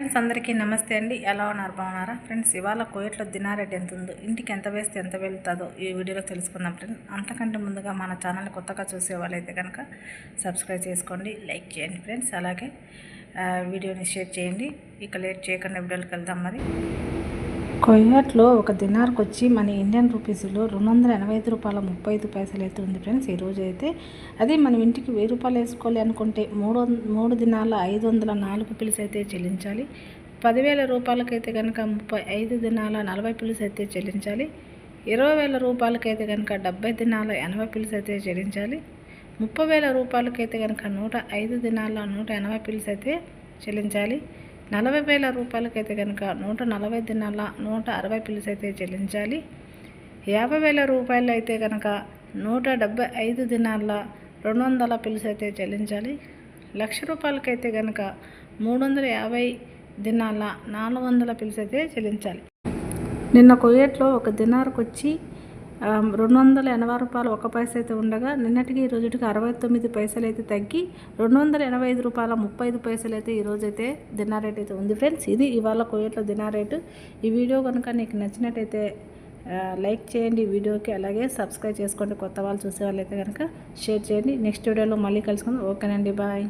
Friends అందరికీ నమస్తే అండి. ఎలా ఉన్నారు? బాగున్నారా? ఫ్రెండ్స్ ఇవాళ కోయట్లో దినారెడ్డి ఎంత ఉందో ఇంటికి ఎంత వేస్తే ఎంత వెళ్తుందో ఈ వీడియోలో తెలుసుకుందాం ఫ్రెండ్స్ అంతకంటే ముందుగా మన ఛానల్ కొత్తగా చూసే వాళ్ళైతే కనుక సబ్స్క్రైబ్ చేసుకోండి లైక్ చేయండి ఫ్రెండ్స్ అలాగే వీడియోని షేర్ చేయండి. ఇక లేట్ చేయకుండా వీడియోకి వెళ్దాం మరి. కొయ్యాట్లో ఒక దినార్కి వచ్చి మన ఇండియన్ రూపీస్లో రెండు వందల ఎనభై ఐదు రూపాయల ముప్పై ఐదు పైసలు అయితే ఉంది ఫ్రెండ్స్ ఈరోజు అయితే. అదే మనం ఇంటికి వెయ్యి రూపాయలు వేసుకోవాలి అనుకుంటే మూడు వం- మూడు దినాల ఐదు వందల నాలుగు పిలుసు అయితే చెల్లించాలి. పదివేల రూపాయలకైతే కనుక ముప్పై ఐదు దినాల నలభై పిలుసు అయితే చెల్లించాలి. ఇరవై వేల రూపాయలకైతే కనుక డెబ్బై దినాల ఎనభై పిలుసు అయితే చెల్లించాలి. ముప్పై వేల రూపాయలకైతే కనుక నూట ఐదు దినాల నూట ఎనభై పిలుసు అయితే చెల్లించాలి. నలభై వేల రూపాయలకైతే కనుక నూట నలభై దినాల నూట అరవై పిలుసు అయితే చెల్లించాలి. యాభై వేల రూపాయలు అయితే కనుక నూట డెబ్బై ఐదు దినాల రెండు వందల పిలుసు అయితే చెల్లించాలి. లక్ష రూపాయలకైతే కనుక మూడు వందల యాభై దినాల నాలుగు వందల పిలుసు అయితే చెల్లించాలి. నిన్న కొయ్యేట్లో ఒక దినార్కు వచ్చి రెండు వందల ఎనభై రూపాయలు ఒక పైస అయితే ఉండగా నిన్నటికి ఈ రోజుకి అరవై తొమ్మిది పైసలు అయితే తగ్గి రెండు వందల ఎనభై ఐదు రూపాయల ముప్పై ఐదు పైసలు అయితే ఈ అయితే రేట్ అయితే ఉంది ఫ్రెండ్స్. ఇది ఇవాళ కొయ్యేట్లో దినా రేటు. ఈ వీడియో కనుక నీకు నచ్చినట్టయితే లైక్ చేయండి వీడియోకి అలాగే సబ్స్క్రైబ్ చేసుకోండి కొత్త వాళ్ళు చూసే వాళ్ళైతే కనుక. షేర్ చేయండి. నెక్స్ట్ వీడియోలో మళ్ళీ కలుసుకుందాం. ఓకేనండి బాయ్.